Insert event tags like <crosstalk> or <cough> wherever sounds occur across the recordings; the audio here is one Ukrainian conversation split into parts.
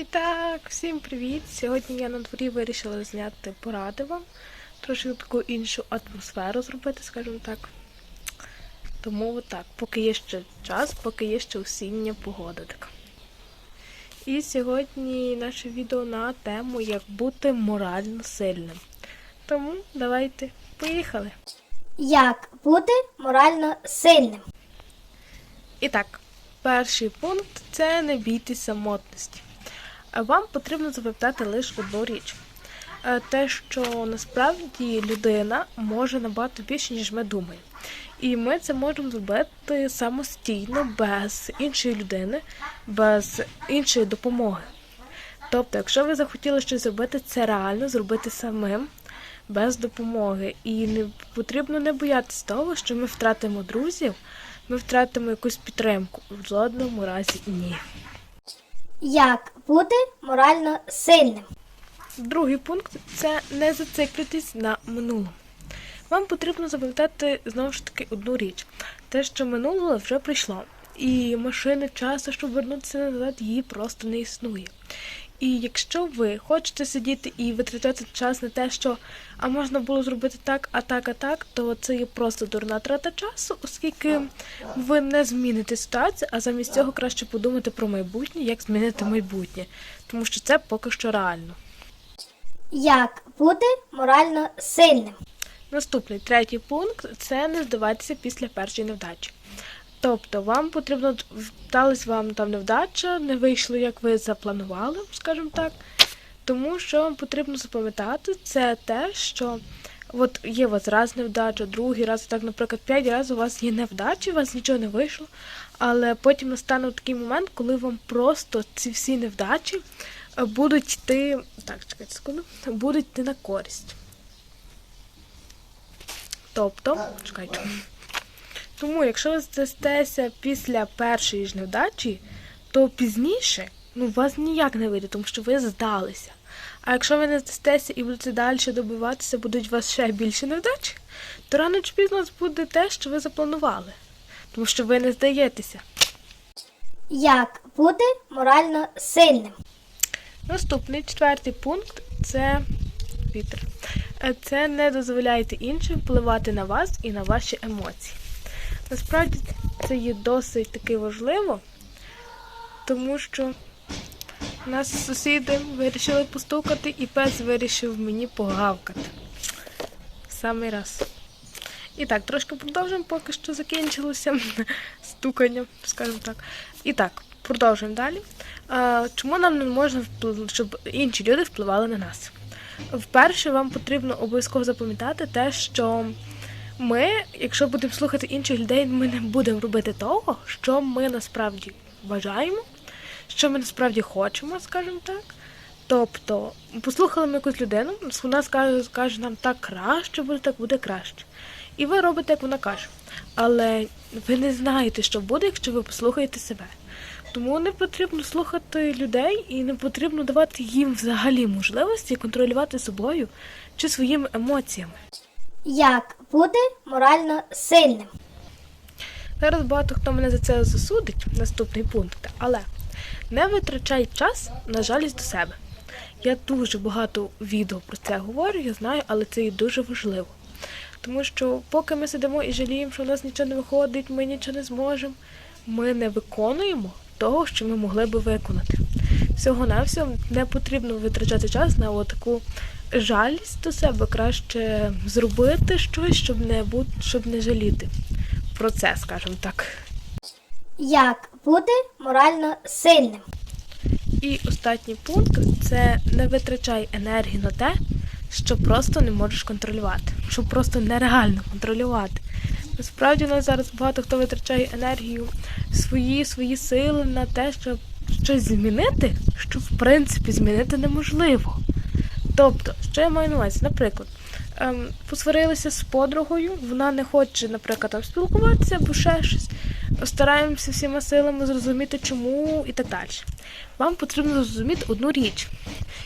І так, всім привіт! Сьогодні я на дворі вирішила зняти поради вам, трошки таку іншу атмосферу зробити, скажімо так. Тому отак, поки є ще час, поки є ще осіння погода така. І сьогодні наше відео на тему як бути морально сильним. Тому давайте поїхали. Як бути морально сильним? І так, перший пункт це не бійтесь самотності. Вам потрібно запам'ятати лише одну річ. Е, Те, що насправді людина може набагато більше, ніж ми думаємо. І ми це можемо зробити самостійно, без іншої людини, без іншої допомоги. Тобто, якщо ви захотіли щось зробити, це реально зробити самим, без допомоги. І не потрібно не боятися того, що ми втратимо друзів, ми втратимо якусь підтримку. В жодному разі ні. Як бути морально сильним? Другий пункт це не зациклитись на минулому. Вам потрібно запам'ятати знову ж таки одну річ: те, що минуле вже прийшло, і машини часу, щоб вернутися назад, її просто не існує. І якщо ви хочете сидіти і витрачати час на те, що а можна було зробити так, а так, а так, то це є просто дурна трата часу, оскільки ви не зміните ситуацію, а замість цього краще подумати про майбутнє, як змінити майбутнє, тому що це поки що реально. Як бути морально сильним? Наступний третій пункт це не здаватися після першої невдачі. Тобто вам потрібно вдалась вам там невдача, не вийшло, як ви запланували, скажімо так. Тому що вам потрібно запам'ятати, це те, що от є у вас раз невдача, другий раз, так, наприклад, п'ять разів у вас є невдачі, у вас нічого не вийшло. Але потім настане такий момент, коли вам просто ці всі невдачі е, будуть йти. Так, чекайте секунду, будуть йти на користь. Тобто, чекайте. Тому, якщо ви здастеся після першої ж невдачі, то пізніше ну, у вас ніяк не вийде, тому що ви здалися. А якщо ви не здастеся і будете далі добиватися, будуть у вас ще більше невдач, то рано чи пізно буде те, що ви запланували. Тому що ви не здаєтеся. Як бути морально сильним? Наступний четвертий пункт це вітер. Е, Це не дозволяйте іншим впливати на вас і на ваші емоції. Насправді це є досить таки важливо, тому що нас сусіди вирішили постукати, і пес вирішив мені погавкати. В самий раз. І так, трошки продовжуємо, поки що закінчилося <laughs> стукання, скажімо так. І так, продовжуємо далі. Чому нам не можна щоб інші люди впливали на нас? Вперше вам потрібно обов'язково запам'ятати те, що ми, якщо будемо слухати інших людей, ми не будемо робити того, що ми насправді бажаємо, що ми насправді хочемо, скажімо так. Тобто, послухали ми якусь людину, вона скаже, скаже нам так краще буде, так буде краще. І ви робите, як вона каже. Але ви не знаєте, що буде, якщо ви послухаєте себе. Тому не потрібно слухати людей і не потрібно давати їм взагалі можливості контролювати собою чи своїми емоціями. Як бути морально сильним? Зараз багато хто мене за це засудить, наступний пункт, але не витрачай час на жалість до себе. Я дуже багато відео про це говорю, я знаю, але це і дуже важливо. Тому що поки ми сидимо і жаліємо, що у нас нічого не виходить, ми нічого не зможемо, ми не виконуємо того, що ми могли би виконати. Всього навсього не потрібно витрачати час на таку жалість до себе. Краще зробити щось, щоб не бути, щоб не жаліти про це, скажімо так. Як бути морально сильним? І останній пункт це не витрачай енергію на те, що просто не можеш контролювати, що просто нереально контролювати. Насправді у нас зараз багато хто витрачає енергію, свої свої сили на те, щоб щось змінити, що в принципі змінити неможливо. Тобто, що я маю на увазі? Наприклад, ем, посварилися з подругою, вона не хоче, наприклад, там спілкуватися або ще щось. Стараємося всіма силами зрозуміти, чому і так далі. Вам потрібно зрозуміти одну річ.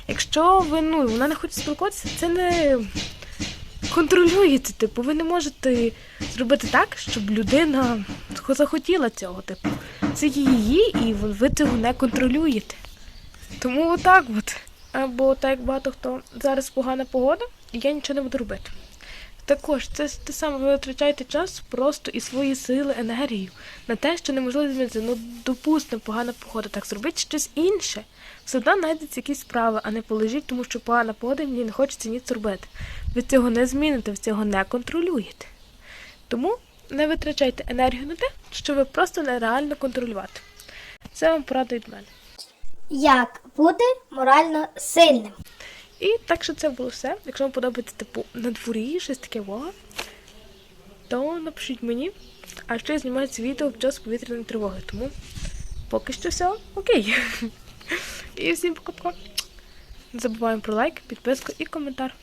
Якщо ви ну, вона не хоче спілкуватися, це не контролюєте. Типу, ви не можете зробити так, щоб людина захотіла цього. Типу, це її, і ви цього не контролюєте. Тому отак от. Або так як багато хто зараз погана погода, і я нічого не буду робити. Також це те саме ви витрачаєте час просто і свої сили, енергію на те, що неможливо змінити. Ну, допустимо, погана погода, так зробіть щось інше. Все знайдеться якісь справи, а не полежіть, тому що погана погода мені не хочеться ніч робити. Ви цього не зміните, ви цього не контролюєте. Тому не витрачайте енергію на те, що ви просто нереально контролювати. Це вам порада від мене. Як бути морально сильним? І так що це було все. Якщо вам подобається типу на дворі, щось таке вога, то напишіть мені. А ще знімається відео в час повітряної тривоги. Тому поки що все окей. <laughs> І всім пока-пока. Не забуваємо про лайк, підписку і коментар.